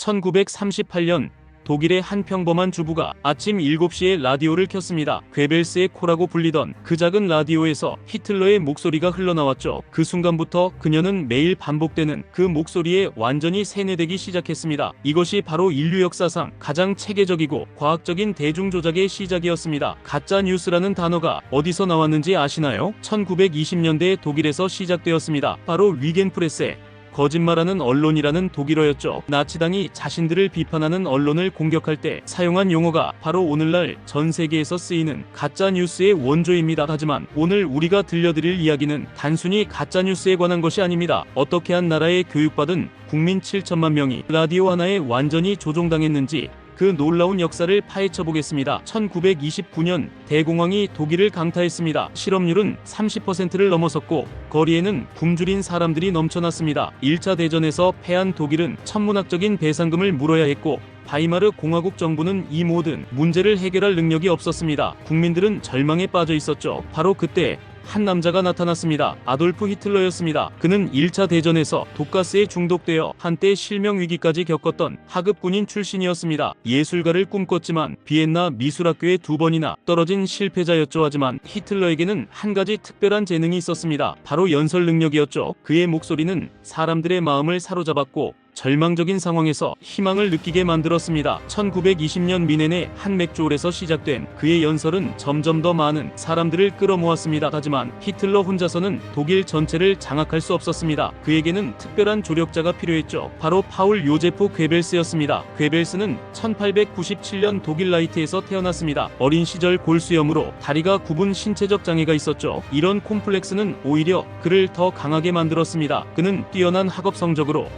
1938년 독일의 한 평범한 주부가 아침 7시에 라디오를 켰습니다. 괴벨스의 코라고 불리던 그 작은 라디오에서 히틀러의 목소리가 흘러나왔죠. 그 순간부터 그녀는 매일 반복되는 그 목소리에 완전히 세뇌되기 시작했습니다. 이것이 바로 인류 역사상 가장 체계적이고 과학적인 대중조작의 시작이었습니다. 가짜 뉴스라는 단어가 어디서 나왔는지 아시나요? 1920년대 독일에서 시작되었습니다. 바로 위겐 프레스의 거짓말하는 언론이라는 독일어였죠. 나치당이 자신들을 비판하는 언론을 공격할 때 사용한 용어가 바로 오늘날 전 세계에서 쓰이는 가짜 뉴스의 원조입니다. 하지만 오늘 우리가 들려드릴 이야기는 단순히 가짜 뉴스에 관한 것이 아닙니다. 어떻게 한 나라에 교육받은 국민 7천만 명이 라디오 하나에 완전히 조종당했는지 그 놀라운 역사를 파헤쳐 보겠습니다. 1929년 대공황이 독일을 강타했습니다. 실업률은 30%를 넘어섰고 거리에는 굶주린 사람들이 넘쳐났습니다. 1차 대전에서 패한 독일은 천문학적인 배상금을 물어야 했고 바이마르 공화국 정부는 이 모든 문제를 해결할 능력이 없었습니다. 국민들은 절망에 빠져 있었죠. 바로 그때 한 남자가 나타났습니다. 아돌프 히틀러였습니다. 그는 1차 대전에서 독가스에 중독되어 한때 실명 위기까지 겪었던 하급 군인 출신이었습니다. 예술가를 꿈꿨지만 비엔나 미술학교에 두 번이나 떨어진 실패자였죠. 하지만 히틀러에게는 한 가지 특별한 재능이 있었습니다. 바로 연설 능력이었죠. 그의 목소리는 사람들의 마음을 사로잡았고 절망적인 상황에서 희망을 느끼게 만들었습니다. 1920년 미넨의 한 맥주홀에서 시작된 그의 연설은 점점 더 많은 사람들을 끌어모았습니다. 하지만 히틀러 혼자서는 독일 전체를 장악할 수 없었습니다. 그에게는 특별한 조력자가 필요했죠. 바로 파울 요제프 괴벨스였습니다. 괴벨스는 1897년 독일 라이트에서 태어났습니다. 어린 시절 골수염으로 다리가 굽은 신체적 장애가 있었죠. 이런 콤플렉스는 오히려 그를 더 강하게 만들었습니다. 그는 뛰어난 학업 성적으로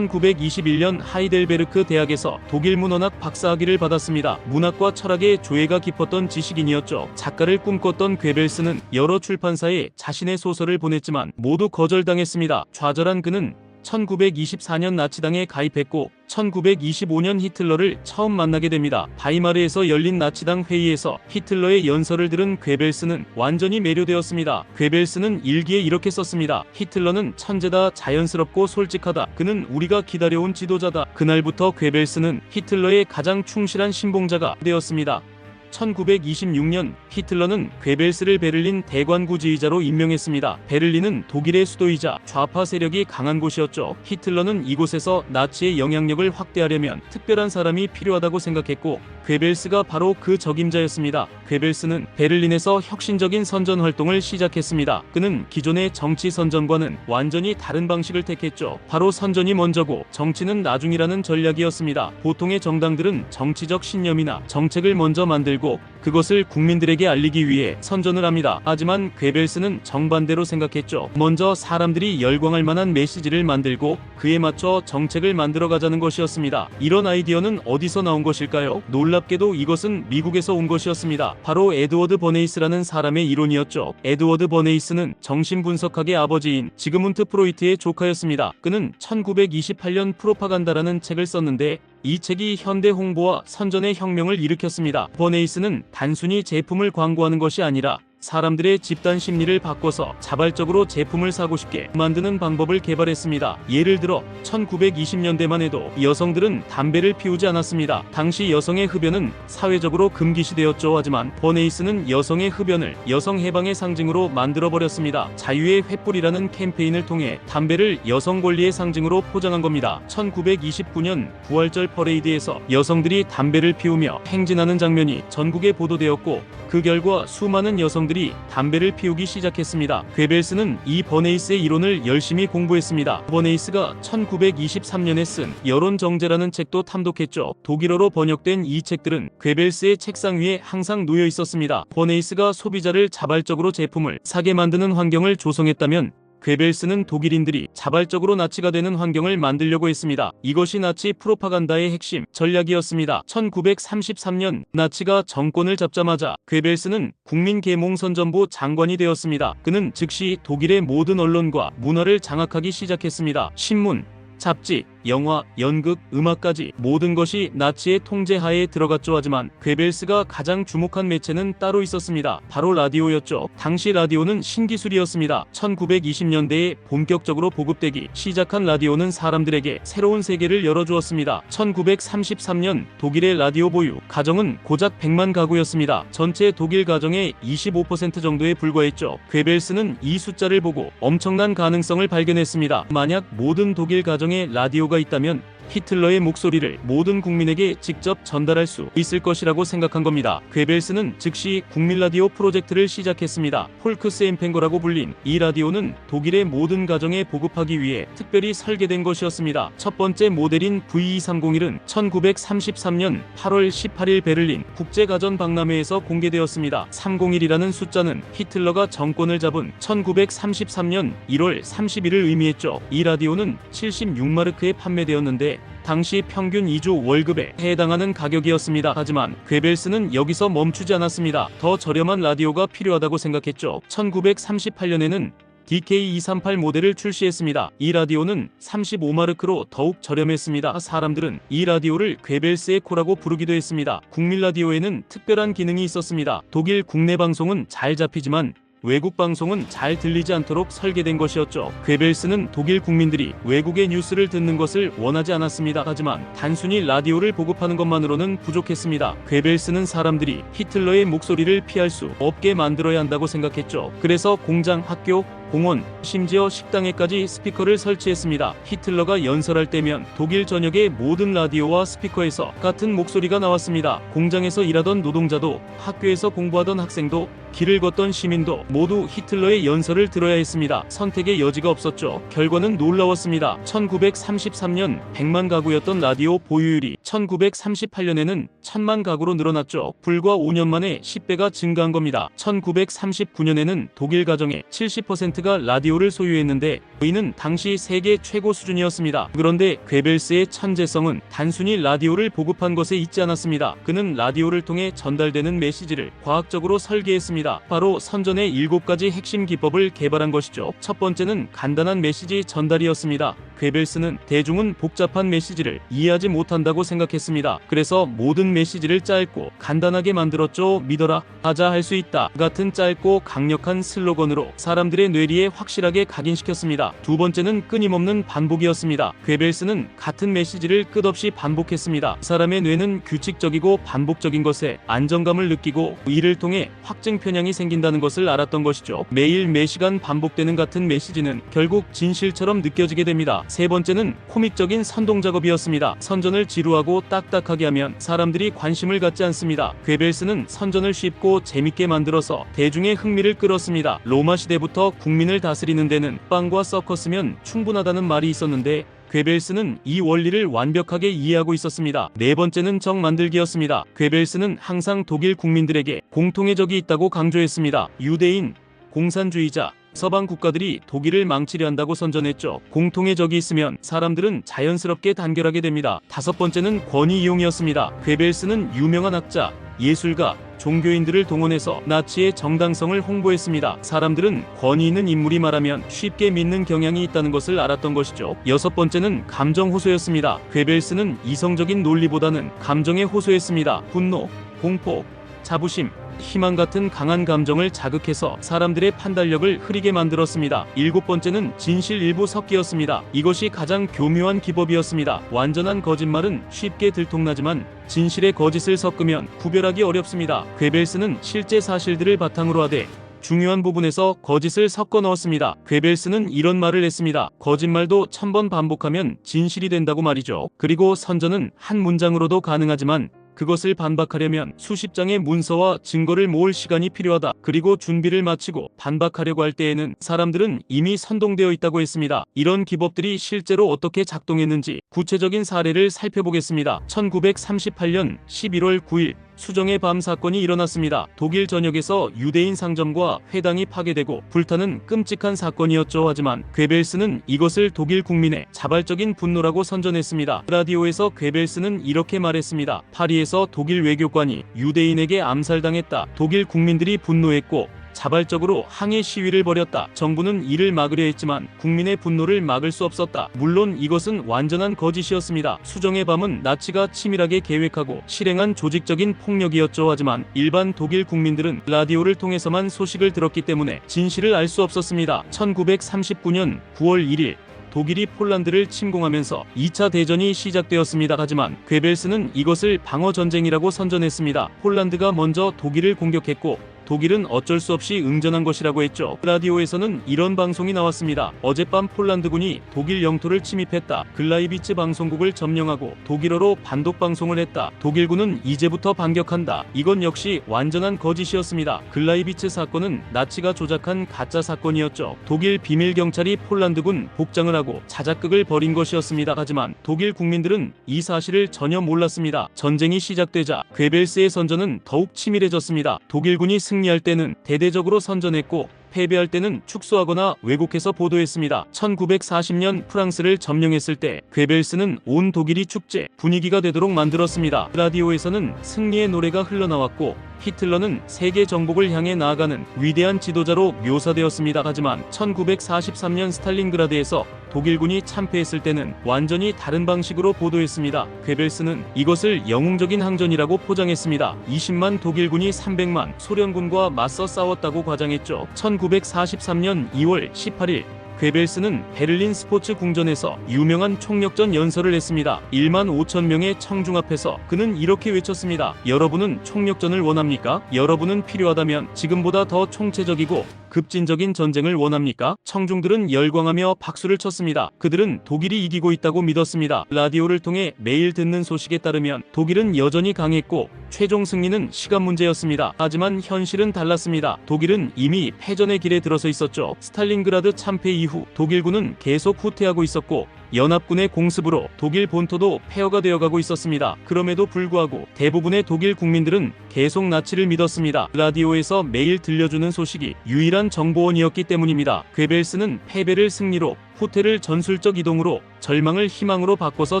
1921년 하이델베르크 대학에서 독일 문헌학 박사학위를 받았습니다. 문학과 철학에 조예가 깊었던 지식인이었죠. 작가를 꿈꿨던 괴벨스는 여러 출판사에 자신의 소설을 보냈지만 모두 거절당했습니다. 좌절한 그는 1924년 나치당에 가입했고 1925년 히틀러를 처음 만나게 됩니다. 바이마르에서 열린 나치당 회의에서 히틀러의 연설을 들은 괴벨스는 완전히 매료되었습니다. 괴벨스는 일기에 이렇게 썼습니다. 히틀러는 천재다, 자연스럽고 솔직하다. 그는 우리가 기다려온 지도자다. 그날부터 괴벨스는 히틀러의 가장 충실한 신봉자가 되었습니다. 1926년 히틀러는 괴벨스를 베를린 대관구 지휘자로 임명했습니다. 베를린은 독일의 수도이자 좌파 세력이 강한 곳이었죠. 히틀러는 이곳에서 나치의 영향력을 확대하려면 특별한 사람이 필요하다고 생각했고 괴벨스가 바로 그 적임자였습니다. 괴벨스는 베를린에서 혁신적인 선전 활동을 시작했습니다. 그는 기존의 정치 선전과는 완전히 다른 방식을 택했죠. 바로 선전이 먼저고 정치는 나중이라는 전략이었습니다. 보통의 정당들은 정치적 신념이나 정책을 먼저 만들고 그것을 국민들에게 알리기 위해 선전을 합니다. 하지만 괴벨스는 정반대로 생각했죠. 먼저 사람들이 열광할 만한 메시지를 만들고 그에 맞춰 정책을 만들어 가자는 것이었습니다. 이런 아이디어는 어디서 나온 것일까요? 놀랍게도 이것은 미국에서 온 것이었습니다. 바로 에드워드 버네이스라는 사람의 이론이었죠. 에드워드 버네이스는 정신분석학의 아버지인 지그문트 프로이트의 조카였습니다. 그는 1928년 프로파간다라는 책을 썼는데 이 책이 현대 홍보와 선전의 혁명을 일으켰습니다. 버네이스는 단순히 제품을 광고하는 것이 아니라 사람들의 집단 심리를 바꿔서 자발적으로 제품을 사고 싶게 만드는 방법을 개발했습니다. 예를 들어 1920년대만 해도 여성들은 담배를 피우지 않았습니다. 당시 여성의 흡연은 사회적으로 금기시되었죠. 하지만 버네이스는 여성의 흡연을 여성 해방의 상징으로 만들어 버렸습니다. 자유의 횃불이라는 캠페인을 통해 담배를 여성 권리의 상징으로 포장한 겁니다. 1929년 부활절 퍼레이드에서 여성들이 담배를 피우며 행진하는 장면이 전국에 보도되었고 그 결과 수많은 여성 들이 담배를 피우기 시작했습니다. 괴벨스는 이 버네이스의 이론을 열심히 공부했습니다. 버네이스가 1923년에 쓴 여론정제라는 책도 탐독했죠. 독일어로 번역된 이 책들은 괴벨스의 책상 위에 항상 놓여 있었습니다. 버네이스가 소비자를 자발적으로 제품을 사게 만드는 환경을 조성했다면 괴벨스는 독일인들이 자발적으로 나치가 되는 환경을 만들려고 했습니다. 이것이 나치 프로파간다의 핵심 전략이었습니다. 1933년 나치가 정권을 잡자마자 괴벨스는 국민계몽선전부 장관이 되었습니다. 그는 즉시 독일의 모든 언론과 문화를 장악하기 시작했습니다. 신문, 잡지, 영화, 연극, 음악까지 모든 것이 나치의 통제하에 들어갔죠. 하지만 괴벨스가 가장 주목한 매체는 따로 있었습니다. 바로 라디오였죠. 당시 라디오는 신기술이었습니다. 1920년대에 본격적으로 보급되기 시작한 라디오는 사람들에게 새로운 세계를 열어주었습니다. 1933년 독일의 라디오 보유 가정은 고작 100만 가구였습니다. 전체 독일 가정의 25% 정도에 불과했죠. 괴벨스는 이 숫자를 보고 엄청난 가능성을 발견했습니다. 만약 모든 독일 가정에 라디오 가 있다면 히틀러의 목소리를 모든 국민에게 직접 전달할 수 있을 것이라고 생각한 겁니다. 괴벨스는 즉시 국민 라디오 프로젝트를 시작했습니다. 폴크스 엠펜거라고 불린 이 라디오는 독일의 모든 가정에 보급하기 위해 특별히 설계된 것이었습니다. 첫 번째 모델인 V2301은 1933년 8월 18일 베를린 국제가전 박람회에서 공개되었습니다. 301이라는 숫자는 히틀러가 정권을 잡은 1933년 1월 30일을 의미했죠. 이 라디오는 76마르크에 판매되었는데 당시 평균 2주 월급에 해당하는 가격이었습니다. 하지만 괴벨스는 여기서 멈추지 않았습니다. 더 저렴한 라디오가 필요하다고 생각했죠. 1938년에는 DK238 모델을 출시했습니다. 이 라디오는 35마르크로 더욱 저렴했습니다. 사람들은 이 라디오를 괴벨스의 코라고 부르기도 했습니다. 국민 라디오에는 특별한 기능이 있었습니다. 독일 국내 방송은 잘 잡히지만 외국 방송은 잘 들리지 않도록 설계된 것이었죠. 괴벨스는 독일 국민들이 외국의 뉴스를 듣는 것을 원하지 않았습니다. 하지만 단순히 라디오를 보급하는 것만으로는 부족했습니다. 괴벨스는 사람들이 히틀러의 목소리를 피할 수 없게 만들어야 한다고 생각했죠. 그래서 공장, 학교, 공원, 심지어 식당에까지 스피커를 설치했습니다. 히틀러가 연설할 때면 독일 전역의 모든 라디오와 스피커에서 같은 목소리가 나왔습니다. 공장에서 일하던 노동자도 학교에서 공부하던 학생도 길을 걷던 시민도 모두 히틀러의 연설을 들어야 했습니다. 선택의 여지가 없었죠. 결과는 놀라웠습니다. 1933년 100만 가구였던 라디오 보유율이 1938년에는 1000만 가구로 늘어났죠. 불과 5년 만에 10배가 증가한 겁니다. 1939년에는 독일 가정의 70%가 라디오를 소유했는데 이는 당시 세계 최고 수준이었습니다. 그런데 괴벨스의 천재성은 단순히 라디오를 보급한 것에 있지 않았습니다. 그는 라디오를 통해 전달되는 메시지를 과학적으로 설계했습니다. 바로 선전의 7가지 핵심 기법을 개발한 것이죠. 첫 번째는 간단한 메시지 전달이었습니다. 괴벨스는 대중은 복잡한 메시지를 이해하지 못한다고 생각했습니다. 그래서 모든 메시지를 짧고 간단하게 만들었죠. 믿어라, 하자 할 수 있다 같은 짧고 강력한 슬로건으로 사람들의 뇌리에 확실하게 각인시켰습니다. 두 번째는 끊임없는 반복이었습니다. 괴벨스는 같은 메시지를 끝없이 반복했습니다. 사람의 뇌는 규칙적이고 반복적인 것에 안정감을 느끼고 이를 통해 확증 편향이 생긴다는 것을 알았던 것이죠. 매일 매시간 반복되는 같은 메시지는 결국 진실처럼 느껴지게 됩니다. 세 번째는 코믹적인 선동 작업이었습니다. 선전을 지루하고 딱딱하게 하면 사람들이 관심을 갖지 않습니다. 괴벨스는 선전을 쉽고 재밌게 만들어서 대중의 흥미를 끌었습니다. 로마 시대부터 국민을 다스리는 데는 빵과 서커스면 충분하다는 말이 있었는데 괴벨스는 이 원리를 완벽하게 이해하고 있었습니다. 네 번째는 정 만들기였습니다. 괴벨스는 항상 독일 국민들에게 공통의 적이 있다고 강조했습니다. 유대인, 공산주의자, 서방 국가들이 독일을 망치려 한다고 선전했죠. 공통의 적이 있으면 사람들은 자연스럽게 단결하게 됩니다. 다섯 번째는 권위 이용이었습니다. 괴벨스는 유명한 학자, 예술가, 종교인들을 동원해서 나치의 정당성을 홍보했습니다. 사람들은 권위 있는 인물이 말하면 쉽게 믿는 경향이 있다는 것을 알았던 것이죠. 여섯 번째는 감정 호소였습니다. 괴벨스는 이성적인 논리보다는 감정에 호소했습니다. 분노, 공포, 자부심, 희망 같은 강한 감정을 자극해서 사람들의 판단력을 흐리게 만들었습니다. 일곱 번째는 진실 일부 섞기였습니다. 이것이 가장 교묘한 기법이었습니다. 완전한 거짓말은 쉽게 들통나지만 진실의 거짓을 섞으면 구별하기 어렵습니다. 괴벨스는 실제 사실들을 바탕으로 하되 중요한 부분에서 거짓을 섞어 넣었습니다. 괴벨스는 이런 말을 했습니다. 거짓말도 천 번 반복하면 진실이 된다고 말이죠. 그리고 선전은 한 문장으로도 가능하지만 그것을 반박하려면 수십 장의 문서와 증거를 모을 시간이 필요하다. 그리고 준비를 마치고 반박하려고 할 때에는 사람들은 이미 선동되어 있다고 했습니다. 이런 기법들이 실제로 어떻게 작동했는지 구체적인 사례를 살펴보겠습니다. 1938년 11월 9일 수정의 밤 사건이 일어났습니다. 독일 전역에서 유대인 상점과 회당이 파괴되고 불타는 끔찍한 사건이었죠. 하지만 괴벨스는 이것을 독일 국민의 자발적인 분노라고 선전했습니다. 라디오에서 괴벨스는 이렇게 말했습니다. 파리에서 독일 외교관이 유대인에게 암살당했다. 독일 국민들이 분노했고 자발적으로 항해 시위를 벌였다. 정부는 이를 막으려 했지만 국민의 분노를 막을 수 없었다. 물론 이것은 완전한 거짓이었습니다. 수정의 밤은 나치가 치밀하게 계획하고 실행한 조직적인 폭력이었죠. 하지만 일반 독일 국민들은 라디오를 통해서만 소식을 들었기 때문에 진실을 알 수 없었습니다. 1939년 9월 1일 독일이 폴란드를 침공하면서 2차 대전이 시작되었습니다. 하지만 괴벨스는 이것을 방어 전쟁이라고 선전했습니다. 폴란드가 먼저 독일을 공격했고 독일은 어쩔 수 없이 응전한 것이라고 했죠. 라디오에서는 이런 방송이 나왔습니다. 어젯밤 폴란드군이 독일 영토를 침입했다. 글라이비츠 방송국을 점령하고 독일어로 반독 방송을 했다. 독일군은 이제부터 반격한다. 이건 역시 완전한 거짓이었습니다. 글라이비츠 사건은 나치가 조작한 가짜 사건이었죠. 독일 비밀 경찰이 폴란드군 복장을 하고 자작극을 벌인 것이었습니다. 하지만 독일 국민들은 이 사실을 전혀 몰랐습니다. 전쟁이 시작되자 괴벨스의 선전은 더욱 치밀해졌습니다. 독일군이 승 리할 때는 대대적으로 선전했고 패배할 때는 축소하거나 왜곡해서 보도했습니다. 1940년 프랑스를 점령했을 때 괴벨스는 온 독일이 축제 분위기가 되도록 만들었습니다. 라디오에서는 승리의 노래가 흘러나왔고 히틀러는 세계 정복을 향해 나아가는 위대한 지도자로 묘사되었습니다. 하지만 1943년 스탈린그라드에서 독일군이 참패했을 때는 완전히 다른 방식으로 보도했습니다. 괴벨스는 이것을 영웅적인 항전이라고 포장했습니다. 20만 독일군이 300만 소련군과 맞서 싸웠다고 과장했죠. 1943년 2월 18일 괴벨스는 베를린 스포츠 궁전에서 유명한 총력전 연설을 했습니다. 1만 5천 명의 청중 앞에서 그는 이렇게 외쳤습니다. 여러분은 총력전을 원합니까? 여러분은 필요하다면 지금보다 더 총체적이고 급진적인 전쟁을 원합니까? 청중들은 열광하며 박수를 쳤습니다. 그들은 독일이 이기고 있다고 믿었습니다. 라디오를 통해 매일 듣는 소식에 따르면 독일은 여전히 강했고 최종 승리는 시간 문제였습니다. 하지만 현실은 달랐습니다. 독일은 이미 패전의 길에 들어서 있었죠. 스탈린그라드 참패 이후 독일군은 계속 후퇴하고 있었고 연합군의 공습으로 독일 본토도 폐허가 되어가고 있었습니다. 그럼에도 불구하고 대부분의 독일 국민들은 계속 나치를 믿었습니다. 라디오에서 매일 들려주는 소식이 유일한 정보원이었기 때문입니다. 괴벨스는 패배를 승리로 후퇴를 전술적 이동으로 절망을 희망으로 바꿔서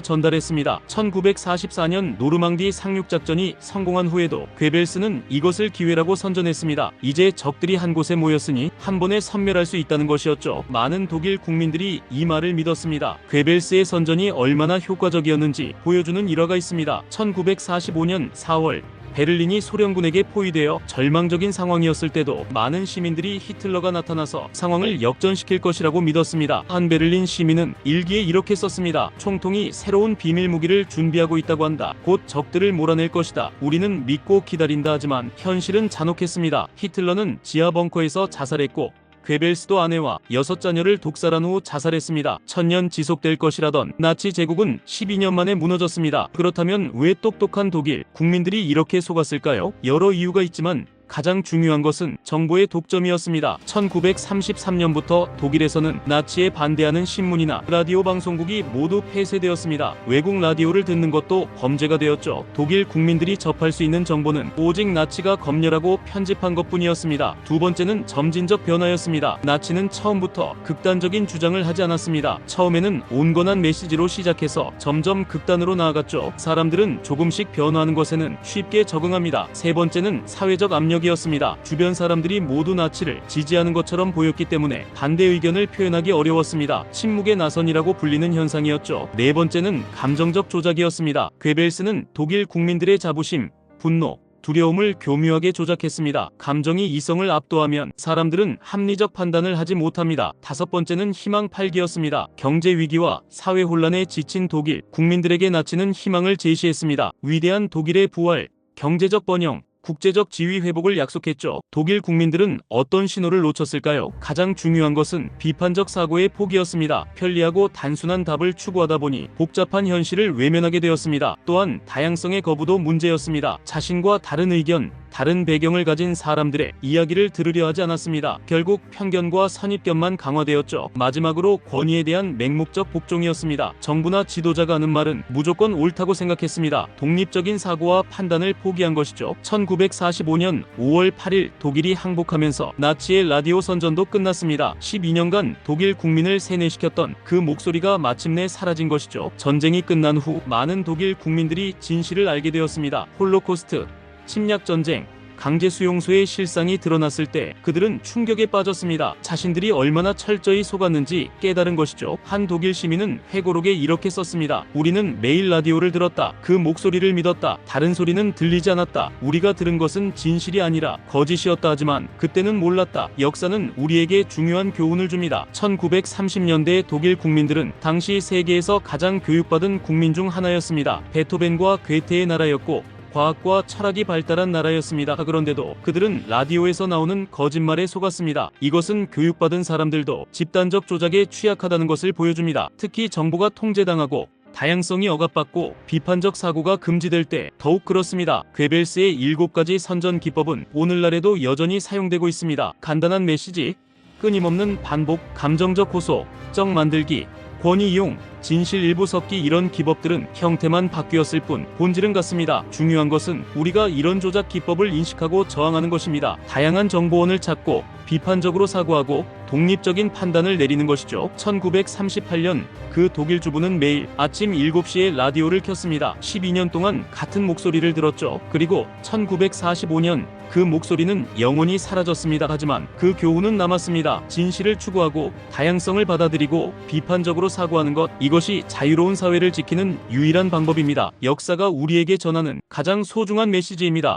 전달했습니다. 1944년 노르망디 상륙작전이 성공한 후에도 괴벨스는 이것을 기회라고 선전했습니다. 이제 적들이 한 곳에 모였으니 한 번에 섬멸할 수 있다는 것이었죠. 많은 독일 국민들이 이 말을 믿었습니다. 괴벨스의 선전이 얼마나 효과적이었는지 보여주는 일화가 있습니다. 1945년 4월 베를린이 소련군에게 포위되어 절망적인 상황이었을 때도 많은 시민들이 히틀러가 나타나서 상황을 역전시킬 것이라고 믿었습니다. 한 베를린 시민은 일기에 이렇게 썼습니다. 총통이 새로운 비밀 무기를 준비하고 있다고 한다. 곧 적들을 몰아낼 것이다. 우리는 믿고 기다린다 하지만 현실은 잔혹했습니다. 히틀러는 지하 벙커에서 자살했고 괴벨스도 아내와 여섯 자녀를 독살한 후 자살했습니다. 천년 지속될 것이라던 나치 제국은 12년 만에 무너졌습니다. 그렇다면 왜 똑똑한 독일 국민들이 이렇게 속았을까요? 여러 이유가 있지만 가장 중요한 것은 정보의 독점이었습니다. 1933년부터 독일에서는 나치에 반대하는 신문이나 라디오 방송국이 모두 폐쇄되었습니다. 외국 라디오를 듣는 것도 범죄가 되었죠. 독일 국민들이 접할 수 있는 정보는 오직 나치가 검열하고 편집한 것뿐이었습니다. 두 번째는 점진적 변화였습니다. 나치는 처음부터 극단적인 주장을 하지 않았습니다. 처음에는 온건한 메시지로 시작해서 점점 극단으로 나아갔죠. 사람들은 조금씩 변화하는 것에는 쉽게 적응합니다. 세 번째는 사회적 압력 이었습니다. 주변 사람들이 모두 나치를 지지하는 것처럼 보였기 때문에 반대 의견을 표현하기 어려웠습니다. 침묵의 나선이라고 불리는 현상이었죠. 네 번째는 감정적 조작이었습니다. 괴벨스는 독일 국민들의 자부심, 분노, 두려움을 교묘하게 조작했습니다. 감정이 이성을 압도하면 사람들은 합리적 판단을 하지 못합니다. 다섯 번째는 희망 팔기였습니다. 경제 위기와 사회 혼란에 지친 독일 국민들에게 나치는 희망을 제시했습니다. 위대한 독일의 부활, 경제적 번영, 국제적 지위 회복을 약속했죠. 독일 국민들은 어떤 신호를 놓쳤을까요? 가장 중요한 것은 비판적 사고의 포기였습니다. 편리하고 단순한 답을 추구하다 보니 복잡한 현실을 외면하게 되었습니다. 또한 다양성의 거부도 문제였습니다. 자신과 다른 의견, 다른 배경을 가진 사람들의 이야기를 들으려 하지 않았습니다. 결국 편견과 선입견만 강화되었죠. 마지막으로 권위에 대한 맹목적 복종이었습니다. 정부나 지도자가 하는 말은 무조건 옳다고 생각했습니다. 독립적인 사고와 판단을 포기한 것이죠. 1945년 5월 8일 독일이 항복하면서 나치의 라디오 선전도 끝났습니다. 12년간 독일 국민을 세뇌시켰던 그 목소리가 마침내 사라진 것이죠. 전쟁이 끝난 후 많은 독일 국민들이 진실을 알게 되었습니다. 홀로코스트, 침략 전쟁, 강제 수용소의 실상이 드러났을 때 그들은 충격에 빠졌습니다. 자신들이 얼마나 철저히 속았는지 깨달은 것이죠. 한 독일 시민은 회고록에 이렇게 썼습니다. 우리는 매일 라디오를 들었다. 그 목소리를 믿었다. 다른 소리는 들리지 않았다. 우리가 들은 것은 진실이 아니라 거짓이었다 하지만 그때는 몰랐다. 역사는 우리에게 중요한 교훈을 줍니다. 1930년대 독일 국민들은 당시 세계에서 가장 교육받은 국민 중 하나였습니다. 베토벤과 괴테의 나라였고 과학과 철학이 발달한 나라였습니다. 그런데도 그들은 라디오에서 나오는 거짓말에 속았습니다. 이것은 교육받은 사람들도 집단적 조작에 취약하다는 것을 보여줍니다. 특히 정보가 통제당하고 다양성이 억압받고 비판적 사고가 금지될 때 더욱 그렇습니다. 괴벨스의 일곱 가지 선전 기법은 오늘날에도 여전히 사용되고 있습니다. 간단한 메시지, 끊임없는 반복, 감정적 호소, 정 만들기, 권위 이용, 진실 일부 섞기 이런 기법들은 형태만 바뀌었을 뿐 본질은 같습니다. 중요한 것은 우리가 이런 조작 기법을 인식하고 저항하는 것입니다. 다양한 정보원을 찾고 비판적으로 사고하고 독립적인 판단을 내리는 것이죠. 1938년 그 독일 주부는 매일 아침 7시에 라디오를 켰습니다. 12년 동안 같은 목소리를 들었죠. 그리고 1945년 그 목소리는 영원히 사라졌습니다. 하지만 그 교훈은 남았습니다. 진실을 추구하고 다양성을 받아들이고 비판적으로 사고하는 것 이것이 자유로운 사회를 지키는 유일한 방법입니다. 역사가 우리에게 전하는 가장 소중한 메시지입니다.